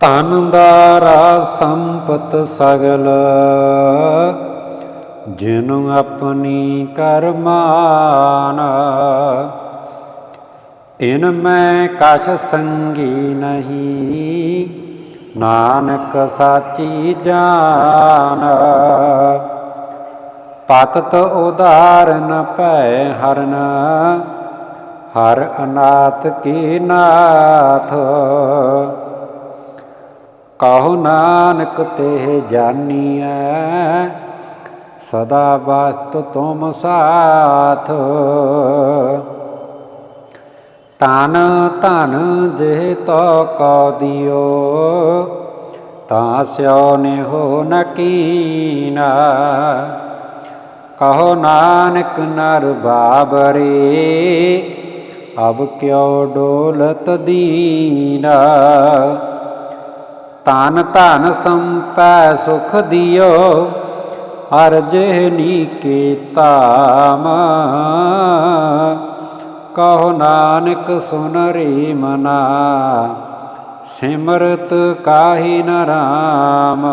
ਧਨ ਦਾਰਾ ਸੰਪਤ ਸਗਲ, ਜਿਨੁ ਆਪਣੀ ਕਰਮਾਨ। ਇਨ ਮੈਂ ਕਛ ਸੰਗੀ ਨਹੀਂ, ਨਾਨਕ ਸਾਚੀ ਜਾਨ। ਪਤਤ ਉਦਾਰਨ ਭੈ ਹਰਨ, ਹਰ ਅਨਾਥ ਕੀ ਨਾਥ। ਕਹੋ ਨਾਨਕ ਤੇ ਜਾਨੀਐ। ਸਦਾ ਵਾਸਤ ਤੁਮ ਸਾਥ। ਤਨ ਧਨ ਜੇ ਤੋ ਕਉ ਦਿਓ, ਤਾਂ ਸਿਓ ਨੇ ਹੋ ਨ ਕੀਨਾ। ਕਹੋ ਨਾਨਕ ਨਰ ਬਾਬਰੇ, ਅਬ ਕਿਉ ਡੋਲਤ ਦੀਨਾ। ਤਨ ਧਨ ਸੰਪੈ ਸੁਖ ਦਿਓ, ਹਰ ਜਿਹਨੀ ਕੇ ਤਾਮ ਕਹੋ ਨਾਨਕ ਸੁਨ ਰੇ ਮਨਾ ਸਿਮਰਤ ਕਾਹੀ ਨ ਰਾਮ।